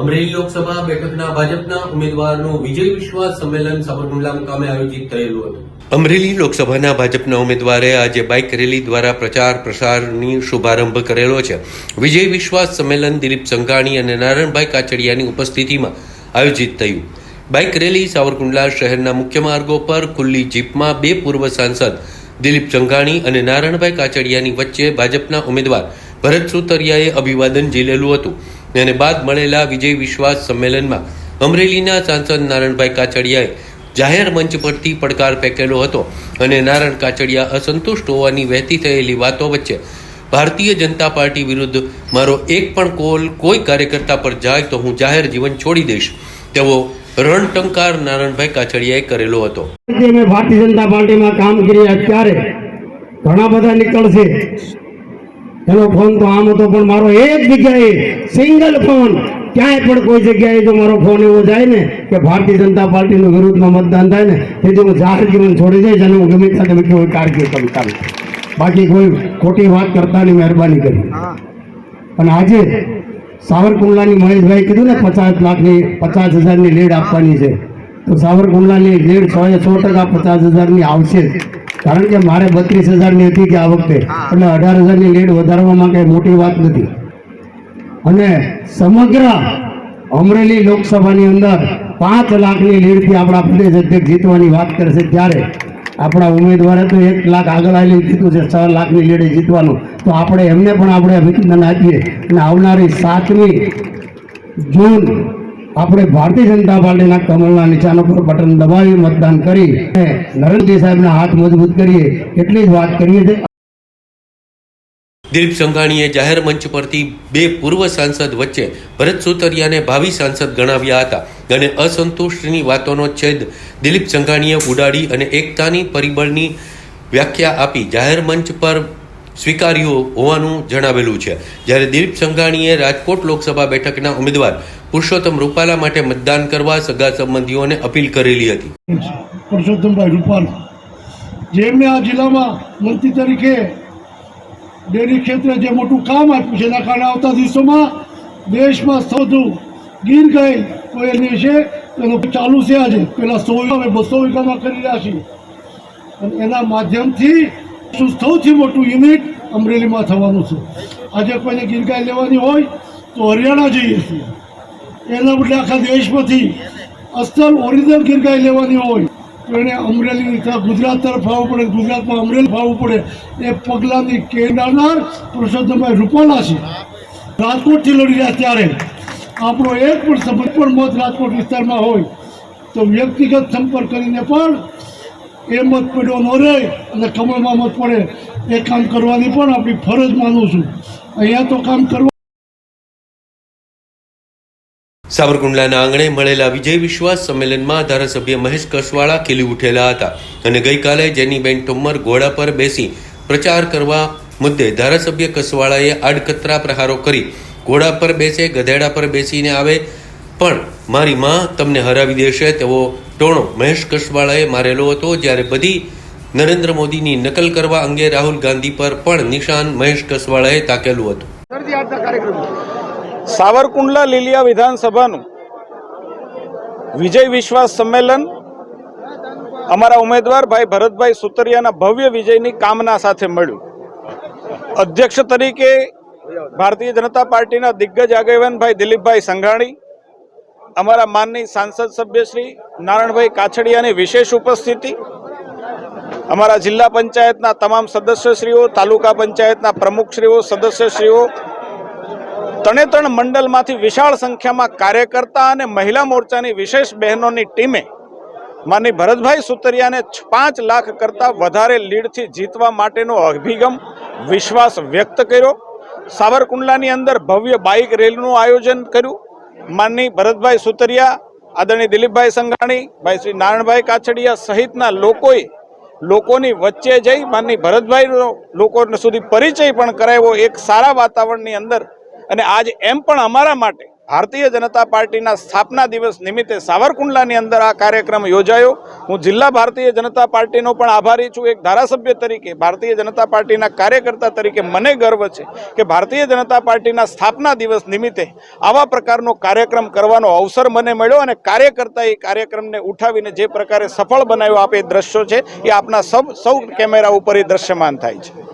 અમરેલી લોકસભા બેઠકના ભાજપના ઉમેદવારનું વિજય વિશ્વાસ સંમેલન સાબરકુંડલા મુકામે આયોજિત થયેલું હતું. અમરેલી લોકસભાના ભાજપના ઉમેદવારે આજે બાઇક રેલી દ્વારા પ્રચાર પ્રસારની શુભારંભ કરેલો છે. વિજય વિશ્વાસ સંમેલન દિલીપ સંઘાણી અને નારાયણભાઈ કાચડિયાની ઉપસ્થિતિમાં આયોજિત થયું. બાઇક રેલી સાવરકુંડલા શહેરના મુખ્ય માર્ગો પર ખુલ્લી જીપમાં બે પૂર્વ સાંસદ દિલીપ સંઘાણી અને નારાયણભાઈ કાચડિયાની વચ્ચે ભાજપના ઉમેદવાર ભરત સુતરિયાએ અભિવાદન ઝીલેલું હતું અને બાદ મળેલા વિજય વિશ્વાસ સંમેલનમાં અમરેલીના સાંસદ નારાયણભાઈ કાચડિયાએ જાહેર મંચ પરથી પડકાર ફેંકેલો હતો અને નારાયણ કાચડિયા અસંતુષ્ટ હોવાની વહેતી થયેલી વાતો વચ્ચે ભારતીય જનતા પાર્ટી વિરુદ્ધ મારો એક પણ કોલ કોઈ કાર્યકર્તા પર જાય તો હું જાહેર જીવન છોડી દઈશ, તેવો રણટંકાર નારાયણભાઈ કાચડિયાએ કરેલો હતો. ભારતીય જનતા પાર્ટીમાં કામ કર્યા અત્યારે ઘણા બધા નીકળશે. એનો ફોન તો આમ હતો પણ મારો એક જગ્યાએ સિંગલ ફોન ક્યાંય પણ કોઈ જગ્યાએ જો મારો ફોન એવો જાય ને કે ભારતીય જનતા પાર્ટીનું વિરુદ્ધમાં મતદાન થાય ને તેથી હું જાહેર જીવન છોડી જઈશ અને હું ગમે ત્યાં તમે કોઈ કારકિર્દી કરું બાકી કોઈ ખોટી વાત કરતાની મહેરબાની કરી. અને આજે સાવરકુંડલાની મહેશભાઈ કીધું ને પચાસ લાખની પચાસ હજારની લીડ આપવાની છે. તો સાવરકુંડલાની લીડ સો એ સો ટકા પચાસ હજારની આવશે. જ. કારણ કે મારે બત્રીસ હજારની હતી કે આ વખતે. એટલે અઢાર હજારની લીડ વધારવામાં કંઈ મોટી વાત નથી. અને સમગ્ર અમરેલી લોકસભાની અંદર પાંચ લાખની લીડથી આપણા પ્રદેશ અધ્યક્ષ જીતવાની વાત કરશે ત્યારે આપણા ઉમેદવારે તો એક લાખ આગળ આવેલી જીતું છે છ લાખની લીડે જીતવાનું. તો આપણે એમને પણ આપણે અભિનંદન આપીએ. અને આવનારી સાતમી જૂન આપણે ભારતીય જનતા પાર્ટીના કમળના નિશાન ઉપર બટન દબાવી મતદાન કરી અને સાહેબના હાથ મજબૂત કરીએ એટલી જ વાત કરીએ છીએ. દિલીપ સંઘાણીએ જાહેર મંચ પરથી બે પૂર્વ સાંસદ વચ્ચે ભરત સુતરિયાને ભાવિ સાંસદ ગણાવ્યા હતા અને અસંતુષ્ટની વાતોનો છેદ દિલીપ સંઘાણીએ ઉડાડી અને એકતાની પરિબળની વ્યાખ્યા આપી જાહેર મંચ પર સ્વીકાર્યું હોવાનું જણાવેલું છે. જ્યારે દિલીપ સંઘાણીએ રાજકોટ લોકસભા બેઠકના ઉમેદવાર પુરુષોત્તમ રૂપાલા માટે મતદાન કરવા સગા સંબંધીઓને અપીલ કરેલી હતી. પુરુષોત્તમભાઈ રૂપાલ, જેમને આ જિલ્લામાં મંત્રી તરીકે ડેરી ક્ષેત્રે જે મોટું કામ આપ્યું છે, એના કારણે આવતા દિવસોમાં દેશમાં સૌથી ગીર ગઈ એની છે એનું ચાલુ છે આજે. પેલા સો અમે બસો વીઘામાં કરી રહ્યા છીએ. અને એના માધ્યમથી સૌથી મોટું યુનિટ અમરેલીમાં થવાનું છે? આજે કોઈને ગીરગાય લેવાની હોય તો હરિયાણા જઈએ છીએ. એના બદલે આખા દેશમાંથી અસલ ઓરિજિનલ ગીરગાય લેવાની હોય તો એને અમરેલી ગુજરાત તરફ આવવું પડે, ગુજરાતમાં અમરેલી આવવું પડે. એ પગલાંની કેળવનાર પુરુષોત્તમભાઈ રૂપાલા છે. રાજકોટથી લડી રહ્યા ત્યારે આપણો એક પણ સંપર્ક પણ મત રાજકોટ વિસ્તારમાં હોય તો વ્યક્તિગત સંપર્ક કરીને પણ એ મત પડ્યો ન રહે અને કમળમાં મત પડે. એ કામ કરવાની પણ આપણી ફરજ માનું છું. અહીંયા તો કામ કરવા સાવરકુંડલાના આંગણે મળેલા વિજય વિશ્વાસ સંમેલનમાં ધારાસભ્ય મહેશ કસવાળા ખીલી ઉઠેલા હતા અને ગઈકાલે જેનીબેન ઠુમ્મર ઘોડા પર બેસી પ્રચાર કરવા મુદ્દે ધારાસભ્ય કસવાળાએ આડકતરા પ્રહારો કરી. ઘોડા પર બેસે, ગધેડા પર બેસીને આવે પણ મારી માં તમને હરાવી દેશે તેવો ટોણો મહેશ કસવાળાએ મારેલો હતો જ્યારે બધી નરેન્દ્ર મોદીની નકલ કરવા અંગે રાહુલ ગાંધી પર પણ નિશાન મહેશ કસવાળાએ તાકેલું હતું. સાવરકુંડલા લીલિયા વિધાનસભાનું વિજય વિશ્વાસ સંમેલન અમારા ઉમેદવાર ભાઈ ભરતભાઈ સુતરિયાના ભવ્ય વિજયની કામના સાથે મળ્યું. અધ્યક્ષ તરીકે ભારતીય જનતા પાર્ટીના દિગ્ગજ આગેવાન ભાઈ દિલીપભાઈ સંઘાણી અમારા માનની સાંસદ સભ્ય શ્રી નારાયણભાઈ કાછડિયાની વિશેષ ઉપસ્થિતિ, અમારા જિલ્લા પંચાયતના તમામ સદસ્યશ્રીઓ, તાલુકા પંચાયતના પ્રમુખશ્રીઓ, સદસ્યશ્રીઓ ત્રણે ત્રણ મંડળમાંથી વિશાળ સંખ્યામાં કાર્યકર્તા અને મહિલા મોરચાની વિશેષ બહેનોની ટીમે માની ભરતભાઈ સુતરિયાને પાંચ લાખ કરતાં વધારે લીડથી જીતવા માટેનો અભિગમ વિશ્વાસ વ્યક્ત કર્યો. સાવરકુંડલાની અંદર ભવ્ય બાઇક રેલીનું આયોજન કર્યું. માનની ભરતભાઈ સુતરિયા, આદરણીય દિલીપભાઈ સંઘાણી, ભાઈ શ્રી નારાયણભાઈ કાછડિયા સહિતના લોકોએ લોકોની વચ્ચે જઈ માનની ભરતભાઈનો લોકો સુધી પરિચય પણ કરાવ્યો એક સારા વાતાવરણની અંદર. અને આજ એમ પણ અમારા માટે ભારતીય જનતા પાર્ટીના સ્થાપના દિવસ નિમિત્તે સાવરકુંડલાની અંદર આ કાર્યક્રમ યોજાયો. હું જિલ્લા ભારતીય જનતા પાર્ટીનો પણ આભારી છું. એક ધારાસભ્ય તરીકે, ભારતીય જનતા પાર્ટીના કાર્યકર્તા તરીકે મને ગર્વ છે કે ભારતીય જનતા પાર્ટીના સ્થાપના દિવસ નિમિત્તે આવા પ્રકારનો કાર્યક્રમ કરવાનો અવસર મને મળ્યો અને કાર્યકર્તા એ કાર્યક્રમને ઉઠાવીને જે પ્રકારે સફળ બનાવ્યો આપે એ દ્રશ્યો છે એ આપના સૌ સૌ કેમેરા ઉપર એ દ્રશ્યમાન થાય છે.